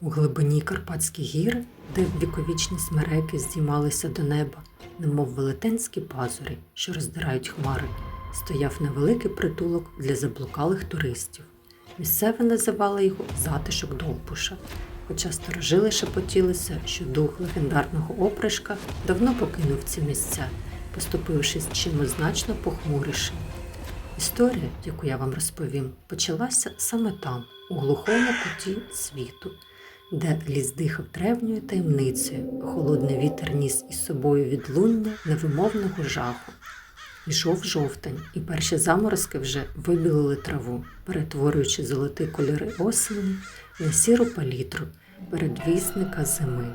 У глибині Карпатські гіри, де віковічні смереки здіймалися до неба, немов велетенські пазурі, що роздирають хмари, стояв невеликий притулок для заблукалих туристів. Місцеві називали його затишок Довбуша, хоча старожили шепотілися, що дух легендарного опришка давно покинув ці місця, поступившись чимось значно похмурішим. Історія, яку я вам розповім, почалася саме там, у глухому куті світу, де ліс дихав древньою таємницею, холодний вітер ніс із собою відлуння невимовного жаху. Йшов жовтень, і перші заморозки вже вибілили траву, перетворюючи золоті кольори осені на сіру палітру передвісника зими.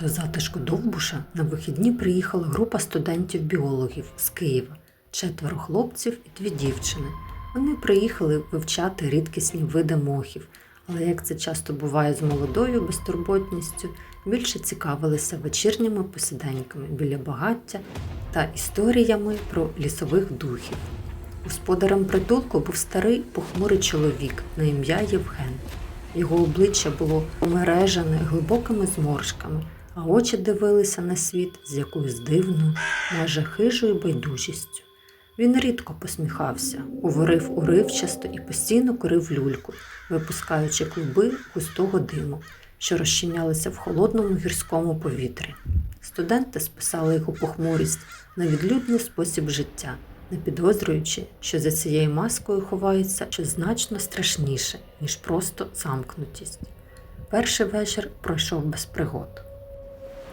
До затишку Довбуша на вихідні приїхала група студентів-біологів з Києва, четверо хлопців і дві дівчини. Вони приїхали вивчати рідкісні види мохів, але як це часто буває з молодою безтурботністю, більше цікавилися вечірніми посіденьками біля багаття та історіями про лісових духів. Господарем притулку був старий похмурий чоловік на ім'я Євген. Його обличчя було помережене глибокими зморшками, а очі дивилися на світ з якоюсь дивною, майже хижою байдужістю. Він рідко посміхався, говорив уривчасто і постійно курив люльку, випускаючи клуби густого диму, що розчинялися в холодному гірському повітрі. Студенти списали його похмурість на відлюдний спосіб життя, не підозрюючи, що за цією маскою ховається щось значно страшніше, ніж просто замкнутість. Перший вечір пройшов без пригод.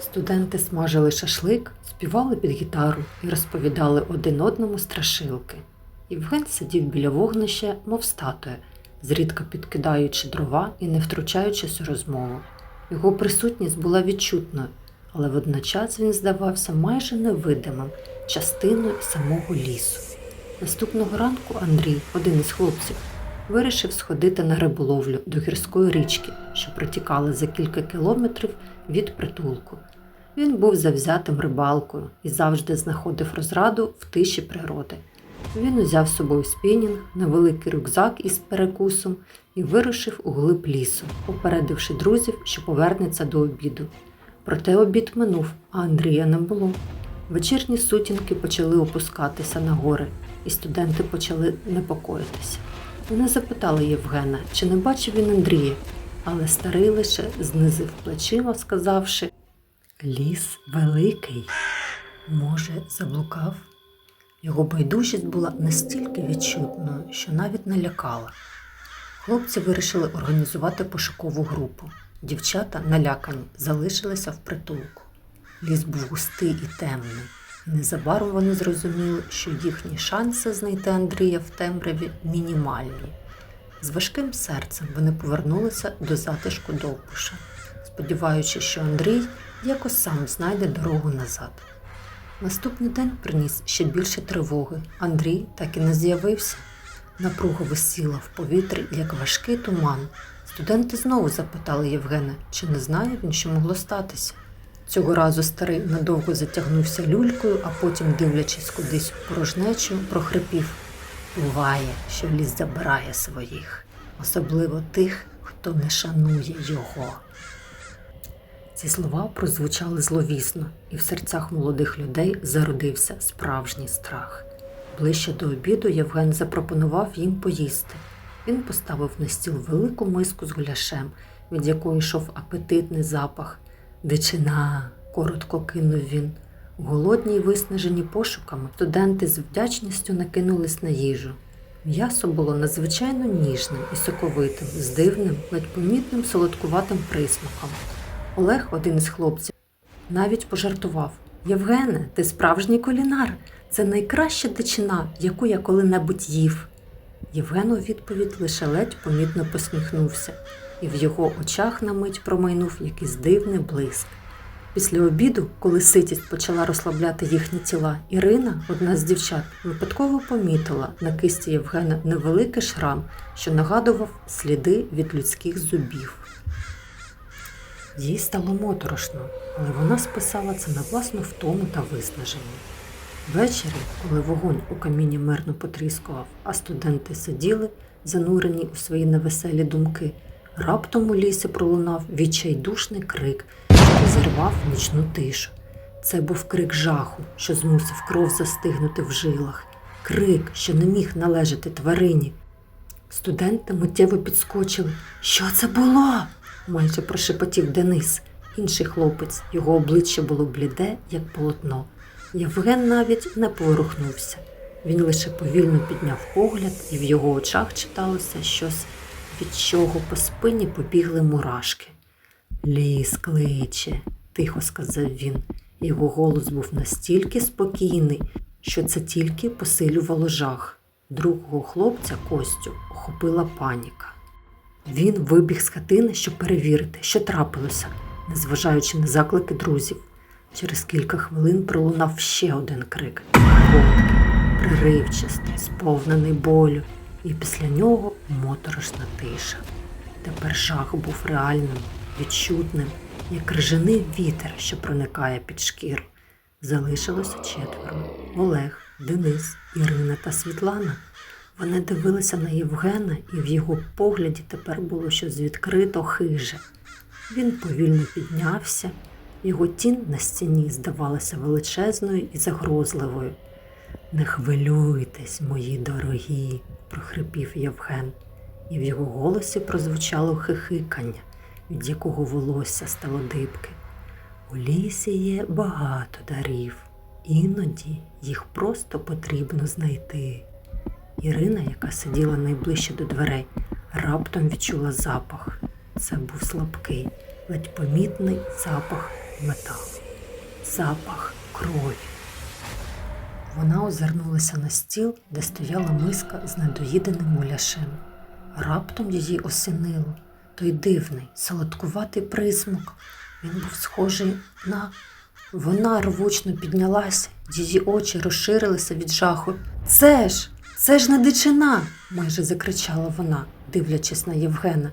Студенти смажили шашлик, співали під гітару і розповідали один одному страшилки. Євген сидів біля вогнища, мов статуя, зрідка підкидаючи дрова і не втручаючись у розмову. Його присутність була відчутною, але водночас він здавався майже невидимим частиною самого лісу. Наступного ранку Андрій, один із хлопців, вирішив сходити на риболовлю до гірської річки, що протікала за кілька кілометрів від притулку. Він був завзятим рибалкою і завжди знаходив розраду в тиші природи. Він узяв з собою спінінг, невеликий рюкзак із перекусом і вирушив у глиб лісу, попередивши друзів, що повернеться до обіду. Проте обід минув, а Андрія не було. Вечірні сутінки почали опускатися на гори, і студенти почали непокоїтися. Вони запитали Євгена, чи не бачив він Андрія, але старий лише знизив плечима, сказавши Ліс великий, може, заблукав. Його байдужість була настільки відчутною, що навіть налякала. Хлопці вирішили організувати пошукову групу. Дівчата, налякані, залишилися в притулку. Ліс був густий і темний. Незабаром вони зрозуміли, що їхні шанси знайти Андрія в темряві мінімальні. З важким серцем вони повернулися до затишку Довбуша, сподіваючись, що Андрій якось сам знайде дорогу назад. Наступний день приніс ще більше тривоги. Андрій так і не з'явився. Напруга висіла в повітрі, як важкий туман. Студенти знову запитали Євгена, чи не знає він, що могло статися. Цього разу старий надовго затягнувся люлькою, а потім, дивлячись кудись порожнечу, прохрипів. Буває, що ліс забирає своїх, особливо тих, хто не шанує його. Ці слова прозвучали зловісно, і в серцях молодих людей зародився справжній страх. Ближче до обіду Євген запропонував їм поїсти. Він поставив на стіл велику миску з гуляшем, від якої йшов апетитний запах. Дичина, коротко кинув він. Голодні й виснажені пошуками, студенти з вдячністю накинулись на їжу. М'ясо було надзвичайно ніжним і соковитим, з дивним, ледь помітним солодкуватим присмаком. Олег, один із хлопців, навіть пожартував: Євгене, ти справжній кулінар. Це найкраща дичина, яку я коли-небудь їв. Євген у відповідь лише ледь помітно посміхнувся, і в його очах на мить промайнув якийсь дивний блиск. Після обіду, коли ситість почала розслабляти їхні тіла, Ірина, одна з дівчат, випадково помітила на кисті Євгена невеликий шрам, що нагадував сліди від людських зубів. Їй стало моторошно, але вона списала це на власну втому та виснаження. Ввечері, коли вогонь у каміні мирно потріскував, а студенти сиділи, занурені у свої невеселі думки. Раптом у лісі пролунав відчайдушний крик, що розірвав нічну тишу. Це був крик жаху, що змусив кров застигнути в жилах, крик, що не міг належати тварині. Студенти миттєво підскочили. Що це було? Майже прошепотів Денис. Інший хлопець, його обличчя було бліде, як полотно. Євген навіть не поворухнувся. Він лише повільно підняв погляд, і в його очах читалося щось, від чого по спині побігли мурашки. Ліс кличе, тихо сказав він. Його голос був настільки спокійний, що це тільки посилювало жах. Другого хлопця Костю охопила паніка. Він вибіг з хатини, щоб перевірити, що трапилося, незважаючи на заклики друзів. Через кілька хвилин пролунав ще один крик короткий, приривчастий, сповнений болю, і після нього моторошна тиша. Тепер жах був реальним, відчутним, як крижаний вітер, що проникає під шкіру. Залишилося четверо: Олег, Денис, Ірина та Світлана. Вони дивилися на Євгена, і в його погляді тепер було щось відкрито хиже. Він повільно піднявся, його тінь на стіні здавалася величезною і загрозливою. Не хвилюйтесь, мої дорогі, прохрипів Євген, і в його голосі прозвучало хихикання, від якого волосся стало дибки. У лісі є багато дарів, іноді їх просто потрібно знайти. Ірина, яка сиділа найближче до дверей, раптом відчула запах. Це був слабкий, ледь помітний запах металу, запах крові. Вона озирнулася на стіл, де стояла миска з недоїденим гуляшем. Раптом її осінило той дивний, солодкуватий присмак. Він був схожий на. Вона рвучно піднялася, її очі розширилися від жаху. Це ж, це ж не дичина, майже закричала вона, дивлячись на Євгена.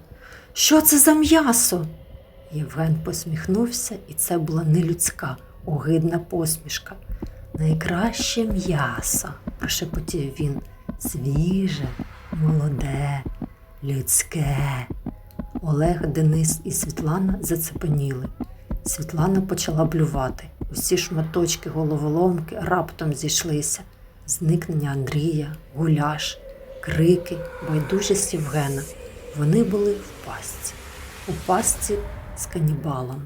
Що це за м'ясо? Євген посміхнувся, і це була не людська, огидна посмішка. Найкраще м'ясо, прошепотів він. Свіже, молоде, людське. Олег, Денис і Світлана зацепеніли. Світлана почала блювати. Усі шматочки головоломки раптом зійшлися. Зникнення Андрія, гуляш, крики, байдужість Євгена. Вони були в пастці, у пастці з канібалом.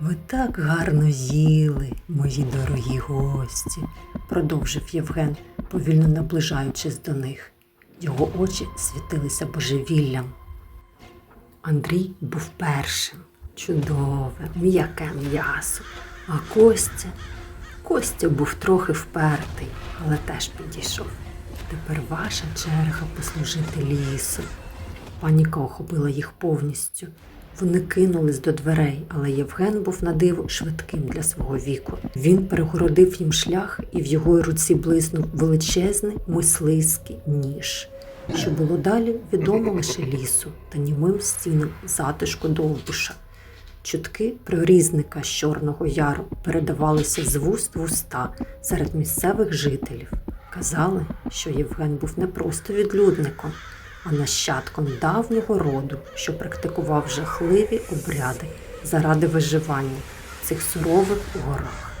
Ви так гарно їли, мої дорогі гості, продовжив Євген, повільно наближаючись до них. Його очі світилися божевіллям. Андрій був першим. Чудове, м'яке м'ясо. А Костя. Костя був трохи впертий, але теж підійшов. Тепер ваша черга послужити лісу. Паніка охопила їх повністю. Вони кинулись до дверей, але Євген був на диво швидким для свого віку. Він перегородив їм шлях, і в його руці блиснув величезний мисливський ніж. Що було далі, відомо лише лісу та німим стінам затишку довбуша. Чутки про різника з Чорного Яру передавалися з вуст в уста серед місцевих жителів. Казали, що Євген був не просто відлюдником, а нащадком давнього роду, що практикував жахливі обряди заради виживання в цих сурових горах.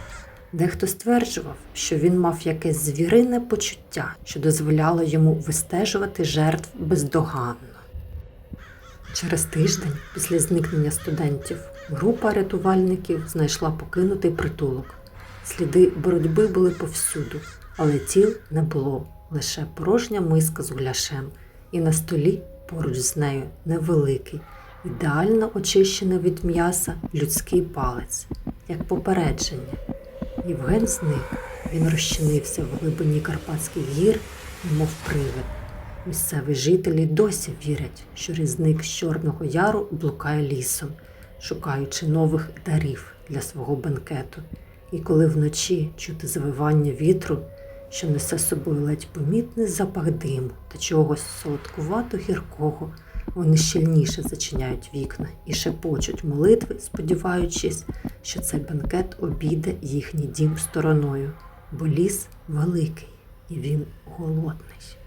Дехто стверджував, що він мав якесь звірине почуття, що дозволяло йому вистежувати жертв бездоганно. Через тиждень після зникнення студентів група рятувальників знайшла покинутий притулок. Сліди боротьби були повсюду, але тіл не було, лише порожня миска з гуляшем, і на столі поруч з нею невеликий, ідеально очищений від м'яса людський палець, як попередження. Євген зник. Він розчинився в глибині Карпатських гір, немов привид. Місцеві жителі досі вірять, що різник з Чорного Яру блукає лісом, шукаючи нових дарів для свого бенкету. І коли вночі чути завивання вітру, що несе з собою ледь помітний запах диму та чогось солодкувато гіркого, вони щільніше зачиняють вікна і шепочуть молитви, сподіваючись, що цей бенкет обійде їхній дім стороною, бо ліс великий і він голодний.